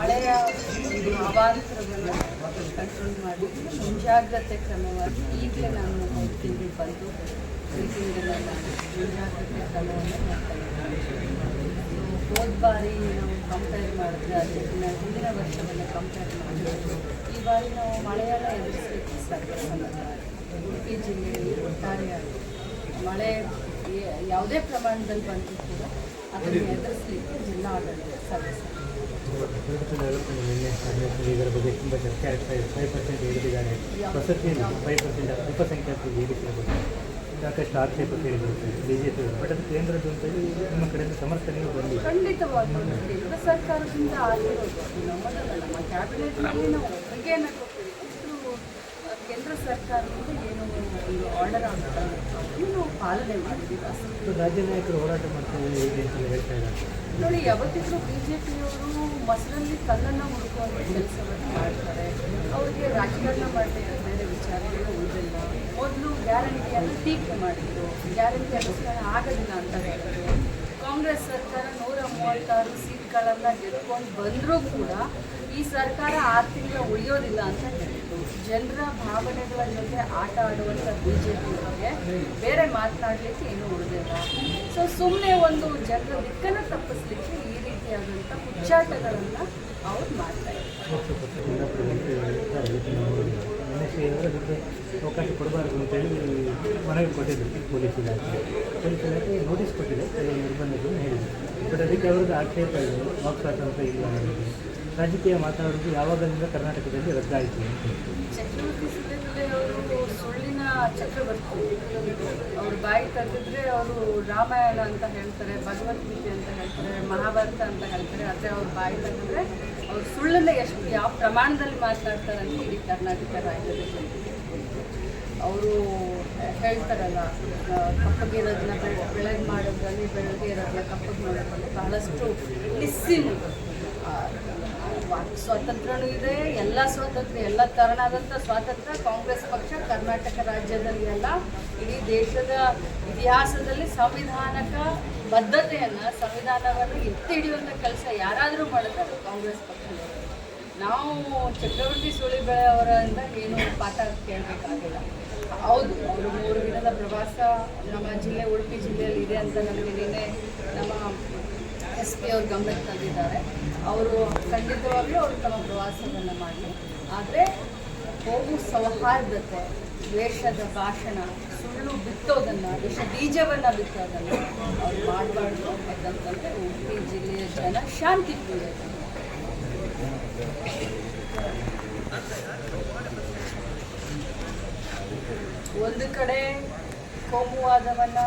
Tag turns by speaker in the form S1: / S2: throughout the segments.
S1: ಮಳೆಯ ಅವಾಂತರವನ್ನು ಕಂಟ್ರೋಲ್ ಮಾಡಿ, ಮುಂಜಾಗ್ರತೆ ಕ್ರಮವಾಗಿ ಈಗಲೇ ನಾನು ಐದು ತಿಂಗಳು ಬಂದು ಈ ಮುಂಜಾಗ್ರತೆ ಕ್ರಮವನ್ನು ಮಾಡ್ತಾ ಹೋದ ಬಾರಿ ನಾವು ಕಂಪೇರ್ ಮಾಡಿದ್ರೆ ಅದಕ್ಕಿಂತ ಹಿಂದಿನ ವರ್ಷವನ್ನು ಕಂಪೇರ್ ಮಾಡಿದ್ರೆ ಈ ಬಾರಿ ನಾವು ಮಳೆಯೆಲ್ಲ ಎದುರಿಸಲಿಕ್ಕೆ ಸಾಧ್ಯ ಉಡುಪಿ ಜಿಲ್ಲೆಯಲ್ಲಿ ಒಟ್ಟಾರೆಯಾಗಿ ಮಳೆ ಯಾವುದೇ ಪ್ರಮಾಣದಲ್ಲಿ ಬಂದರೂ ಕೂಡ ಅದನ್ನು ಎದುರಿಸಲಿಕ್ಕೆ ಜಿಲ್ಲಾ
S2: ಇದರ ಬಗ್ಗೆ ತುಂಬ ಚರ್ಚೆ ಆಗ್ತಾ ಇದೆ ಫೈವ್ ಪರ್ಸೆಂಟ್ ಏರಿಸಿದ್ದಾರೆ ವಸತಿಯಲ್ಲಿ ಫೈವ್ ಪರ್ಸೆಂಟ್ ಅಲ್ಪಸಂಖ್ಯಾತರಿಗೆ ಬಗ್ಗೆ ಸಾಕಷ್ಟು ಆಕ್ಷೇಪ ಕೇಳಿಬರುತ್ತೆ ಬಿ ಜೆ ಪಿ ಬಟ್ ಅದು ಕೇಂದ್ರದ್ದು ಸಮರ್ಥನೆಯೂ ಬಂದಿದೆ
S1: ಖಂಡಿತವಾಗಿ ಸರ್ಕಾರದಿಂದ ಆಗಿರೋದು ನಮ್ಮ ಕೇಂದ್ರ ಸರ್ಕಾರದಿಂದ ಏನು ಆರ್ಡರ್ ಆಗ್ತಾ ಇನ್ನು ಪಾಲನೆ ಮಾಡಿದ್ದೀವಿ
S2: ರಾಜ್ಯ ನಾಯಕರು ಹೋರಾಟ ಮಾಡ್ತಾರೆ ಹೇಗೆ ಅಂತ ಹೇಳ್ತಾ ಇದ್ದಾರೆ.
S1: ನೋಡಿ, ಯಾವತ್ತಿದ್ರು ಬಿ ಜೆ ಪಿಯವರು ಮೊಸರಲ್ಲಿ ಕಲ್ಲನ್ನು ಹುಡುಕುವಂಥ ಕೆಲಸವನ್ನು ಮಾಡ್ತಾರೆ. ಅವರಿಗೆ ರಾಜಕಾರಣ ಮಾಡದೆ ಬೇರೆ ವಿಚಾರಗಳು ಉಳಿದಿಲ್ಲ. ಮೊದಲು ಗ್ಯಾರಂಟಿಯನ್ನು ಟೀಕೆ ಮಾಡಿದ್ರು. ಗ್ಯಾರಂಟಿ ಅನುಷ್ಠಾನ ಆಗೋದಿಲ್ಲ ಅಂತ ಹೇಳಿದ್ರು. ಕಾಂಗ್ರೆಸ್ ಸರ್ಕಾರ ನೂರ ಮೂವತ್ತಾರು ಸೀಟ್ಗಳನ್ನು ಗೆದ್ಕೊಂಡು ಬಂದರೂ ಕೂಡ ಈ ಸರ್ಕಾರ ಆರು ತಿಂಗಳ ಉಳಿಯೋದಿಲ್ಲ ಅಂತ ಹೇಳಿದ್ರು. ಜನರ ಭಾವನೆಗಳ ಜೊತೆ ಆಟ ಆಡುವಂಥ ಬಿ ಜೆ ಪಿಯವರಿಗೆ ಬೇರೆ ಮಾತನಾಡಲಿಕ್ಕೆ ಏನೂ ಉಳಿದಿಲ್ಲ. ಸೊ ಸುಮ್ಮನೆ ಒಂದು ಜನರ ದಿಕ್ಕನ್ನು ತಪ್ಪಿಸ್ಲಿಕ್ಕೆ ಈ ರೀತಿಯಾದಂಥ ಹುಚ್ಚಾಟಗಳನ್ನು ಅವ್ರು
S2: ಮಾಡ್ತಾರೆ ಅವಕಾಶ ಕೊಡಬಾರದು ಅಂತೇಳಿ ಮನವಿ ಕೊಟ್ಟಿದ್ರು ಪೊಲೀಸ್ ಇಲಾಖೆ. ಪೊಲೀಸ್ ಇಲಾಖೆ ನೋಟಿಸ್ ಕೊಟ್ಟಿದೆ, ಕೆಲವು ನಿರ್ಬಂಧಗಳನ್ನು ಹೇಳಿದೆ. ಬಟ್ ಅದಕ್ಕೆ ಅವ್ರದ್ದು ಆಕ್ಷೇಪ ಇದೆ ವಾಕ್ ಇಲ್ಲ ಅನ್ನೋದು. ರಾಜಕೀಯ ಮಾತಾಡೋದು ಯಾವಾಗಲಿಂದ ಕರ್ನಾಟಕದಲ್ಲಿ ರದ್ದಾಯಿತು ಅಂತ
S1: ಸುಳ್ಳಿನ ಚಕ್ರವರ್ತಿ. ಅವ್ರ ಬಾಯಿ ತೆಗೆದ್ರೆ ಅವರು ರಾಮಾಯಣ ಅಂತ ಹೇಳ್ತಾರೆ, ಭಗವದ್ಗೀತೆ ಅಂತ ಹೇಳ್ತಾರೆ, ಮಹಾಭಾರತ ಅಂತ ಹೇಳ್ತಾರೆ, ಆದರೆ ಅವ್ರ ಬಾಯಿ ತೆಗೆದ್ರೆ ಅವ್ರು ಸುಳ್ಳನ್ನ ಎಷ್ಟು, ಯಾವ ಪ್ರಮಾಣದಲ್ಲಿ ಮಾತನಾಡ್ತಾರೆ ಅಂತ ಇಡೀ ಕರ್ನಾಟಕ ರಾಜ್ಯದಲ್ಲಿ. ಅವರು ಹೇಳ್ತಾರಲ್ಲ ಕಪ್ಪಗೆ ಇರೋದನ್ನ ಬೆಳೆ ಬೆಳಗ್ಗೆ ಮಾಡೋದ್ರಲ್ಲಿ ಬೆಳಗ್ಗೆ ಇರೋದನ್ನ ಕಪ್ಪಗೆ ಮಾಡೋದ್ರಲ್ಲಿ ಬಹಳಷ್ಟು ಡಿಸ್ಸಿನ್ ಸ್ವಾತಂತ್ರ್ಯನೂ ಇದೆ, ಎಲ್ಲ ಸ್ವಾತಂತ್ರ್ಯ, ಎಲ್ಲ ತರನಾದಂಥ ಸ್ವಾತಂತ್ರ್ಯ ಕಾಂಗ್ರೆಸ್ ಪಕ್ಷ ಕರ್ನಾಟಕ ರಾಜ್ಯದಲ್ಲಿ ಅಲ್ಲ, ಇಡೀ ದೇಶದ ಇತಿಹಾಸದಲ್ಲಿ ಸಂವಿಧಾನಕ ಬದ್ಧತೆಯನ್ನು, ಸಂವಿಧಾನವನ್ನು ಎತ್ತಿ ಹಿಡಿಯುವಂಥ ಕೆಲಸ ಯಾರಾದರೂ ಮಾಡಿದ್ರೆ ಅದು ಕಾಂಗ್ರೆಸ್ ಪಕ್ಷದವರು. ನಾವು ಚಕ್ರವರ್ತಿ ಸುಳಿಬೆಳೆ ಅವರಿಂದ ಏನು ಪಾಠ ಕೇಳಬೇಕಾಗಿಲ್ಲ. ಹೌದು, ಅವರು ಮೂರು ದಿನದ ಪ್ರವಾಸ ನಮ್ಮ ಜಿಲ್ಲೆ, ಉಡುಪಿ ಜಿಲ್ಲೆಯಲ್ಲಿ ಇದೆ ಅಂತ ನಮಗೆ ನಿನ್ನೆ ನಮ್ಮ ಎಸ್ ಪಿ ಅವ್ರ ಗಮನಕ್ಕೆ ತಂದಿದ್ದಾರೆ. ಅವರು ಖಂಡಿತವಾಗಲೂ ಅವರು ತಮ್ಮ ಪ್ರವಾಸವನ್ನು ಮಾಡಲಿ ಆದರೆ ಹೋಗು ಸೌಹಾರ್ದತೆ, ದ್ವೇಷದ ಭಾಷಣ, ಸುಳ್ಳು ಬಿತ್ತೋದನ್ನು ವಿಷ ಬೀಜವನ್ನು ಬಿತ್ತೋದನ್ನು ಅವ್ರು ಮಾಡಬಾರ್ದು ಯಾಕಂತಂದರೆ ಉಡುಪಿ ಜಿಲ್ಲೆಯ ಜನ ಶಾಂತಿ ಪೂರೈಕೆ. ಒಂದು ಕಡೆ ಕೋಮುವಾದವನ್ನು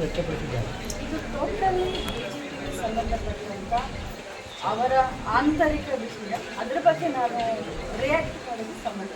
S2: ವ್ಯಕ್ತಪಡಿಸಿದ್ದಾರೆ.
S1: ಇದು ಟೋಟಲಿ ಅವರ ಆಂತರಿಕ ವಿಷಯ. ಅದರ ಬಗ್ಗೆ ನಾನು ರಿಯಾಕ್ಟ್ ಮಾಡೋದು ಸಂಬಂಧ